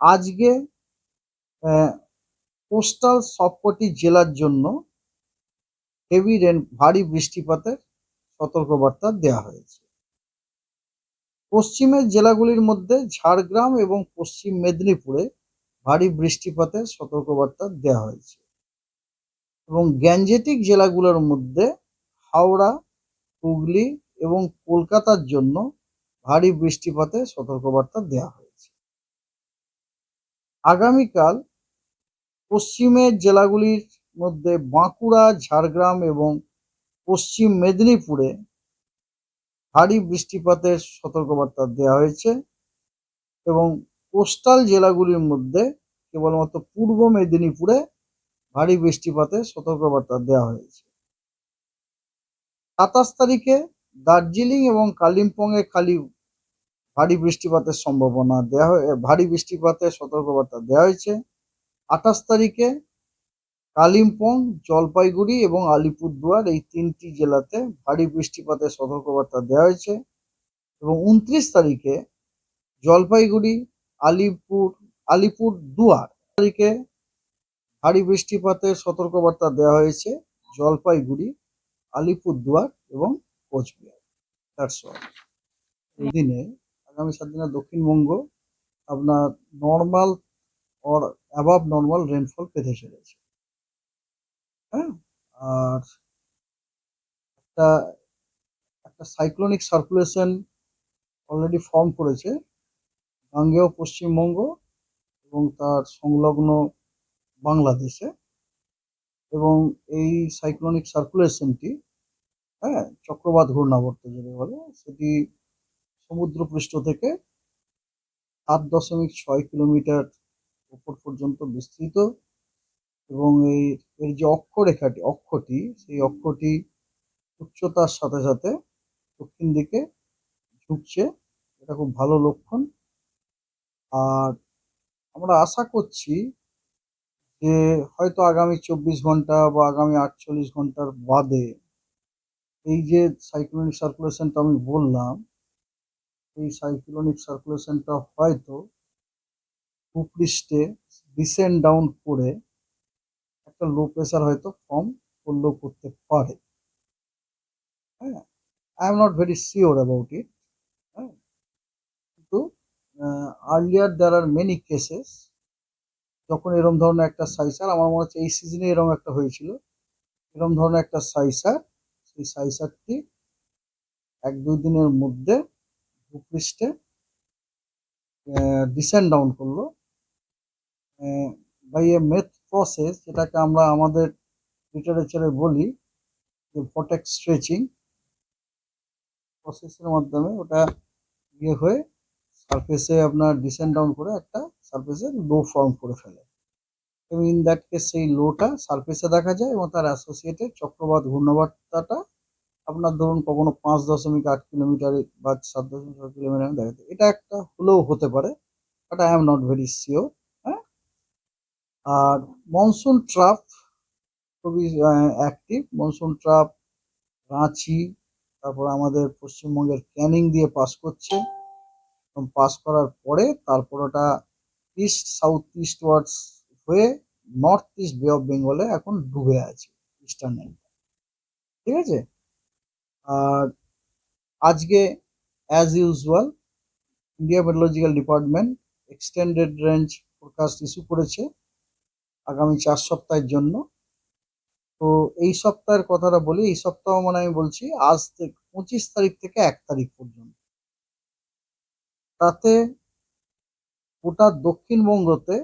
আজকে কোস্টাল সবকটি জেলার জন্য হেভি রেন ভারী বৃষ্টিপাতের সতর্কবার্তা দেওয়া হয়েছে। পশ্চিমের জেলাগুলির মধ্যে ঝাড়গ্রাম এবং পশ্চিম মেদিনীপুরে ভারী বৃষ্টিপাতের সতর্কবার্তা দেওয়া হয়েছে এবং গ্যাঞ্জেটিক জেলাগুলোর মধ্যে হাওড়া, হুগলি এবং কলকাতার জন্য ভারী বৃষ্টিপাতের সতর্কবার্তা দেওয়া হয়েছে। আগামীকাল পশ্চিমের জেলাগুলির মধ্যে বাঁকুড়া, ঝাড়গ্রাম এবং পশ্চিম মেদিনীপুরে ভারী বৃষ্টিপাতের সতর্কবার্তা দেওয়া হয়েছে এবং কোস্টাল জেলাগুলির মধ্যে কেবলমাত্র পূর্ব মেদিনীপুরে ভারী বৃষ্টিপাতের সতর্কবার্তা দেওয়া হয়েছে। সাতাশ তারিখে দার্জিলিং এবং কালিম্পংয়ে খালি ভারী বৃষ্টিপাতের সম্ভাবনা দেওয়া ভারী বৃষ্টিপাতের সতর্কবার্তা দেওয়া হয়েছে। আঠাশ তারিখে কালিম্পং, জলপাইগুড়ি এবং আলিপুরদুয়ার এই তিনটি জেলাতে ভারী বৃষ্টিপাতের সতর্কবার্তা দেওয়া হয়েছে এবং উনত্রিশ তারিখে জলপাইগুড়ি, আলিপুর আলিপুর দুয়ার তারিখে ভারী বৃষ্টিপাতের সতর্কবার্তা দেওয়া হয়েছে জলপাইগুড়ি, আলিপুরদুয়ার এবং কোচবিহার। দিনে আগামী সাত দিনে দক্ষিণবঙ্গ আপনার normal or above normal rainfall পেতে চলেছে। হ্যাঁ? আর একটা একটা সাইক্লোনিক সার্কুলেশন অলরেডি ফর্ম করেছে গাঙ্গেয় পশ্চিমবঙ্গ এবং তার সংলগ্ন বাংলাদেশে। এবং এই সাইক্লোনিক সার্কুলেশনটি হ্যাঁ চক্রবাত ঘূর্ণাবর্ত যেটা বলে, সেটি সমুদ্রপৃষ্ঠ থেকে সাত দশমিক ছয় কিলোমিটার উপর পর্যন্ত বিস্তৃত এবং এই, এর যে অক্ষরেখাটি, অক্ষটি, সেই অক্ষটি উচ্চতার সাথে সাথে দক্ষিণ দিকে ঝুঁকছে। এটা খুব ভালো লক্ষণ। আর আমরা আশা করছি যে হয়তো আগামী চব্বিশ ঘণ্টা বা আগামী আটচল্লিশ ঘণ্টার বাদে এই যে সাইক্লোনিক সার্কুলেশনটা আমি বললাম এই সাইক্লোনিক সার্কুলেশনটা হয়তো ভূপৃষ্ঠে ডিসেন্ড ডাউন করে একটা লো প্রেশার হয়তো ফর্ম করলেও করতে পারে। হ্যাঁ I am not very sure about it হ্যাঁ। কিন্তু earlier there are many cases যখন এরম ধরনের একটা সাইসার, আমার মনে হচ্ছে এই সিজনে এরম একটা হয়েছিল, এরম ধরনের একটা সাইসার, সেই সাইসারটি এক দুই দিনের মধ্যে ভূপৃষ্ঠে ডিসেন্ড ডাউন করল। বাই এ মেথ প্রসেস যেটাকে আমরা আমাদের লিটারেচারে বলি, যে ফটেক স্ট্রেচিং প্রসেসের মাধ্যমে ওটা ইয়ে হয়ে সারফেসে আপনার ডিসেন্ড ডাউন করে একটা সারফেসে লো ফর্ম করে ফেলে। এবং ইন দ্যাট কেস সেই লোটা সারফেসে দেখা যায় এবং তার অ্যাসোসিয়েটেড চক্রবাদ ঘূর্ণাবর্তাটা আপনার ধরুন কখনো পাঁচ দশমিক আট কিলোমিটার বা সাত দশমিক ছয় কিলোমিটার দেখা যায় এটা একটা হলেও হতে পারে but I am not very sure হ্যাঁ? আর মনসুন ট্রাপ খুবই অ্যাক্টিভ মনসুন ট্রাপ রাঁচি, তারপর আমাদের পশ্চিমবঙ্গের ক্যানিং দিয়ে পাস করছে। এবং পাস করার পরে তারপর ওটা ইস্ট সাউথ ইস্ট ওয়ার্ডস হয়ে নর্থ ইস্ট বে অফ বেঙ্গলে এখন ডুবে আছে ইস্টার্ন ঠিক আছে? আর আজকে as usual India meteorological department extended range forecast issue করেছে আগামী চার সপ্তাহের জন্য। তো এই সপ্তাহের কথাটা বলি, এই সপ্তাহ মানে আমি বলছি আজ থেকে, পঁচিশ তারিখ থেকে এক তারিখ পর্যন্ত। তাতে গোটা দক্ষিণবঙ্গতে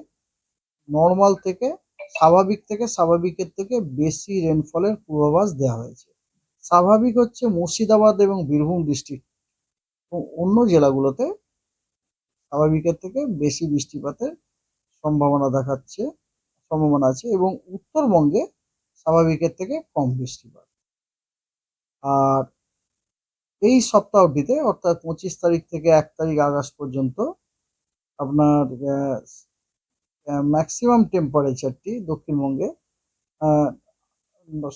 নর্মাল থেকে, স্বাভাবিক থেকে, স্বাভাবিকের থেকে বেশি রেনফলের পূর্বাভাস দেওয়া হয়েছে। স্বাভাবিক হচ্ছে মুর্শিদাবাদ এবং বীরভূম ডিস্ট্রিক্ট অন্য জেলাগুলোতে স্বাভাবিকের থেকে বেশি বৃষ্টিপাতের সম্ভাবনা দেখাচ্ছে, সম্ভাবনা আছে এবং উত্তরবঙ্গে স্বাভাবিকের থেকে কম বৃষ্টিপাত। আর এই সপ্তাহটিতে, অর্থাৎ পঁচিশ তারিখ থেকে এক তারিখ আগস্ট পর্যন্ত, আপনার ম্যাক্সিমাম টেম্পারেচারটি দক্ষিণবঙ্গে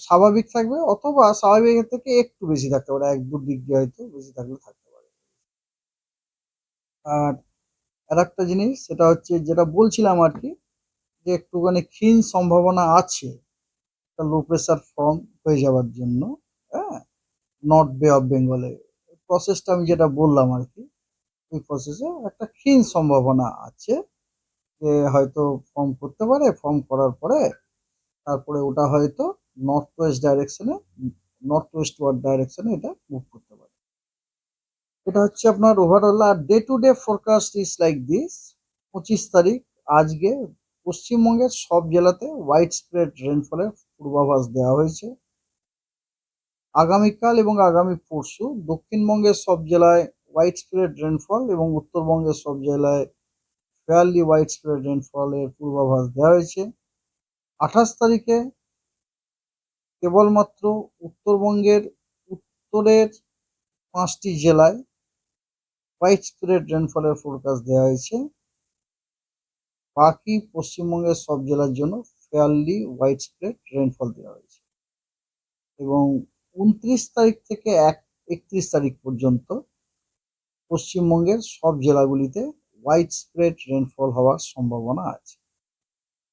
স্বাভাবিক থাকবে অথবা স্বাভাবিকের থেকে একটু বেশি থাকতে পারে, এক দু ডিগ্রি হয়তো বেশি থাকলে থাকতে পারে। আর আর একটা জিনিস সেটা হচ্ছে যেটা বলছিলাম আর কি, যে একটুখানি ক্ষীণ সম্ভাবনা আছে একটা লো প্রেশার ফর্ম হয়ে যাওয়ার জন্য হ্যাঁ? নর্থ বে অফ বেঙ্গলে প্রসেসটা আমি যেটা বললাম আর কি ওই প্রসেসে একটা ক্ষীণ সম্ভাবনা আছে যে হয়তো ফর্ম করতে পারে ফর্ম করার পরে তারপরে ওটা হয়তো নর্থ ওয়েস্ট ডাইরেকশনে নর্থ ওয়েস্ট ওয়ার্ড ডাইরেকশনে এটা মুভ করতে পারে। এটা হচ্ছে আপনার overall R day to day forecast is like this পঁচিশ তারিখ আজকে পশ্চিমবঙ্গের সব জেলাতে হোয়াইট স্প্রেড রেনফলের পূর্বাভাস দেওয়া হয়েছে। আগামীকাল এবং আগামী পরশু দক্ষিণবঙ্গের সব জেলায় হোয়াইট স্প্রেড রেনফল এবং উত্তরবঙ্গের সব জেলায় ফেয়ারলি হোয়াইট স্প্রেড রেনফলের পূর্বাভাস দেওয়া হয়েছে। আঠাশ তারিখে কেবলমাত্র উত্তরবঙ্গের উত্তরের পাঁচটি জেলায় হোয়াইট স্প্রেড রেনফলের ফোরকাস্ট দেওয়া হয়েছে। বাকি পশ্চিমবঙ্গের সব জেলার জন্য ফেয়ারলি হোয়াইট স্প্রেড রেনফল দেওয়া হয়েছে। এবং উনত্রিশ তারিখ থেকে এক, একত্রিশ তারিখ পর্যন্ত পশ্চিমবঙ্গের সব জেলাগুলিতে হোয়াইট স্প্রেড রেনফল হওয়ার সম্ভাবনা আছে।